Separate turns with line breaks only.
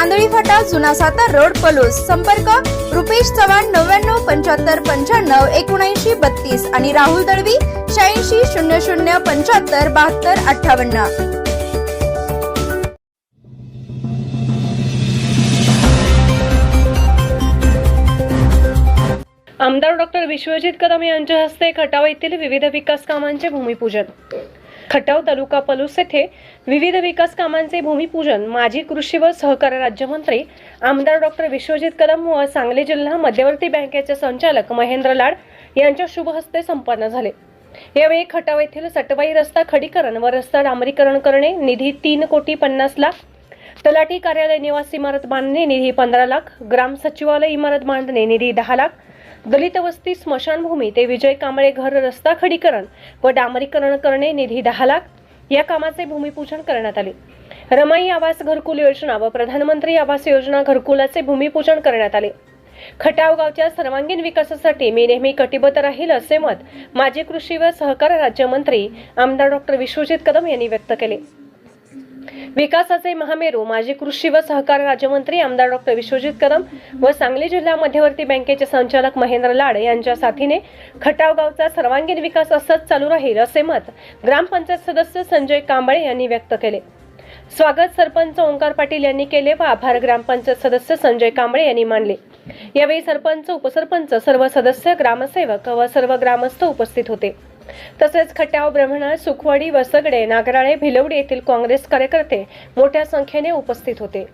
Andhali Phata जुना Satara road Palus. संपर्क रुपेश चव्हाण नव्याण्णव पंच्याहत्तर पंच्याण्णव एकोणऐंशी बत्तीस आणि राहुल दळवी शहाऐंशी शून्य शून्य पंच्याहत्तर बहात्तर अठ्ठावन्न.
आमदार डॉक्टर विश्वजित कदम यांच्या हस्ते खटाव येथील विविध विकास कामांचे भूमिपूजन. खटाव तालुका पलूस येथे विविध विकास कामांचे भूमिपूजन माजी कृषी व सहकार राज्यमंत्री आमदार डॉक्टर विश्वजित कदम व सांगली जिल्हा मध्यवर्ती बँकेचे संचालक महेंद्र लाड यांच्या शुभहस्ते संपन्न झाले. यावेळी खटाव येथील सटवाई रस्ता खडीकरण व रस्ता डांबरीकरण करणे निधी तीन कोटी पन्नास लाख तलाठी कार्यालय निवास इमारत बांधणे निधी पंधरा लाख ग्राम सचिवालय इमारत बांधणे निधी दहा लाख दलित वस्ती स्मशानभूमी ते विजय कांबळे घर रस्ता खडीकरण व डांबरीकरण करणे निधी दहा लाख या कामाचे भूमिपूजन करण्यात आले. रमाई आवास घरकुल योजना व प्रधानमंत्री आवास योजना घरकुलाचे भूमिपूजन करण्यात आले. खटाव गावच्या सर्वांगीण विकासासाठी मी नेहमी कटिबद्ध राहील असे मत माजी कृषी व सहकार राज्यमंत्री आमदार डॉक्टर विश्वजित कदम यांनी व्यक्त केले. विकासाचे महामेरू माजी कृषी व सहकार राज्यमंत्री आमदार डॉक्टर विश्वजित कदम व सांगली जिल्हा मध्यवर्ती बँकेचे संचालक महेंद्र लाड यांच्या साथीने खटावगावचा सर्वांगीण विकास असंच चालू राहील असे मत ग्रामपंचायत सदस्य संजय कांबळे यांनी व्यक्त केले. स्वागत सरपंच ओंकार पाटील यांनी केले व आभार ग्रामपंचायत सदस्य संजय कांबळे यांनी मानले. यावेळी सरपंच उपसरपंच सर्व सदस्य ग्रामसेवक व सर्व ग्रामस्थ उपस्थित होते. तसेच खट्याव ब्रह्मणाळ सुखवाडी वसगडे नागराळे भिलवडी येथील काँग्रेस कार्यकर्ते मोठ्या संख्येने उपस्थित होते.